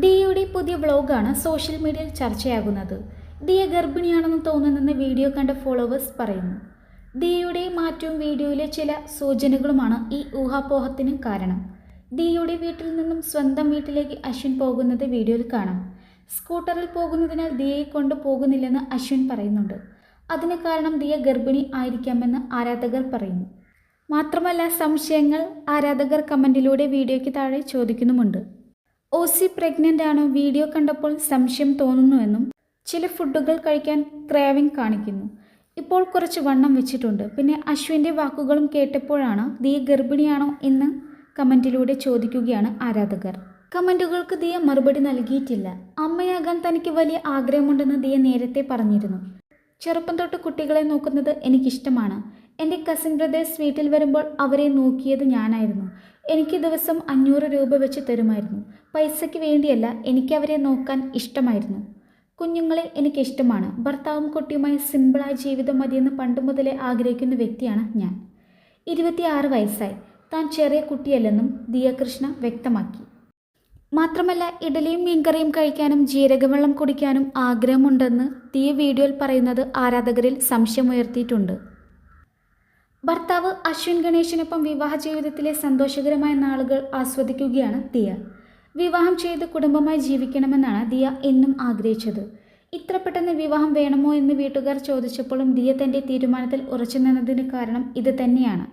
ദിയയുടെ പുതിയ വ്ളോഗാണ് സോഷ്യൽ മീഡിയയിൽ ചർച്ചയാകുന്നത്. ദിയ ഗർഭിണിയാണെന്ന് തോന്നുന്നെന്ന് വീഡിയോ കണ്ട ഫോളോവേഴ്സ് പറയുന്നു. ദിയയുടെ മാറ്റവും വീഡിയോയിലെ ചില സൂചനകളുമാണ് ഈ ഊഹാപോഹത്തിന് കാരണം. ദിയയുടെ വീട്ടിൽ നിന്നും സ്വന്തം വീട്ടിലേക്ക് അശ്വിൻ പോകുന്നത് വീഡിയോയിൽ കാണാം. സ്കൂട്ടറിൽ പോകുന്നതിനാൽ ദിയയെ കൊണ്ട് പോകുന്നില്ലെന്ന് അശ്വിൻ പറയുന്നുണ്ട്. അതിന് കാരണം ദിയ ഗർഭിണി ആയിരിക്കാമെന്ന് ആരാധകർ പറയുന്നു. മാത്രമല്ല സംശയങ്ങൾ ആരാധകർ കമന്റിലൂടെ വീഡിയോയ്ക്ക് താഴെ ചോദിക്കുന്നുമുണ്ട്. ഓസി പ്രഗ്നന്റ് ആണോ വീഡിയോ കണ്ടപ്പോൾ സംശയം തോന്നുന്നുവെന്നും ചില ഫുഡുകൾ കഴിക്കാൻ ക്രേവിംഗ് കാണിക്കുന്നു. ഇപ്പോൾ കുറച്ച് വണ്ണം വെച്ചിട്ടുണ്ട്. പിന്നെ അശ്വിന്റെ വാക്കുകളും കേട്ടപ്പോഴാണ് ദിയ ഗർഭിണിയാണോ എന്ന് കമന്റിലൂടെ ചോദിക്കുകയാണ് ആരാധകർ. കമന്റുകൾക്ക് ദിയ മറുപടി നൽകിയിട്ടില്ല. അമ്മയാകാൻ തനിക്ക് വലിയ ആഗ്രഹമുണ്ടെന്ന് ദിയ നേരത്തെ പറഞ്ഞിരുന്നു. ചെറുപ്പം തൊട്ട് കുട്ടികളെ നോക്കുന്നത് എനിക്കിഷ്ടമാണ്. എന്റെ കസിൻ ബ്രദേഴ്സ് വീട്ടിൽ വരുമ്പോൾ അവരെ നോക്കിയത് ഞാനായിരുന്നു. എനിക്ക് ദിവസം അഞ്ഞൂറ് രൂപ വെച്ച് തരുമായിരുന്നു. പൈസയ്ക്ക് വേണ്ടിയല്ല എനിക്ക് അവരെ നോക്കാൻ ഇഷ്ടമായിരുന്നു. കുഞ്ഞുങ്ങളെ എനിക്കിഷ്ടമാണ്. ഭർത്താവും കുട്ടിയുമായി സിമ്പിളായ ജീവിതം മതിയെന്ന് പണ്ട് മുതലേ ആഗ്രഹിക്കുന്ന വ്യക്തിയാണ് ഞാൻ. ഇരുപത്തിയാറ് വയസ്സായി. താൻ ചെറിയ കുട്ടിയല്ലെന്നും ദിയകൃഷ്ണ വ്യക്തമാക്കി. മാത്രമല്ല ഇഡലിയും മീൻകറിയും കഴിക്കാനും ജീരകവെള്ളം കുടിക്കാനും ആഗ്രഹമുണ്ടെന്ന് ദിയ വീഡിയോയിൽ പറയുന്നത് ആരാധകരിൽ സംശയമുയർത്തിയിട്ടുണ്ട്. ഭർത്താവ് അശ്വിൻ ഗണേശിനൊപ്പം വിവാഹ ജീവിതത്തിലെ സന്തോഷകരമായ നാളുകൾ ആസ്വദിക്കുകയാണ് ദിയ. വിവാഹം ചെയ്ത് കുടുംബമായി ജീവിക്കണമെന്നാണ് ദിയ എന്നും ആഗ്രഹിച്ചത്. ഇത്ര പെട്ടെന്ന് വിവാഹം വേണമോ എന്ന് വീട്ടുകാർ ചോദിച്ചപ്പോഴും ദിയ തന്റെ തീരുമാനത്തിൽ ഉറച്ചു നിന്നതിന് കാരണം ഇത് തന്നെയാണ്.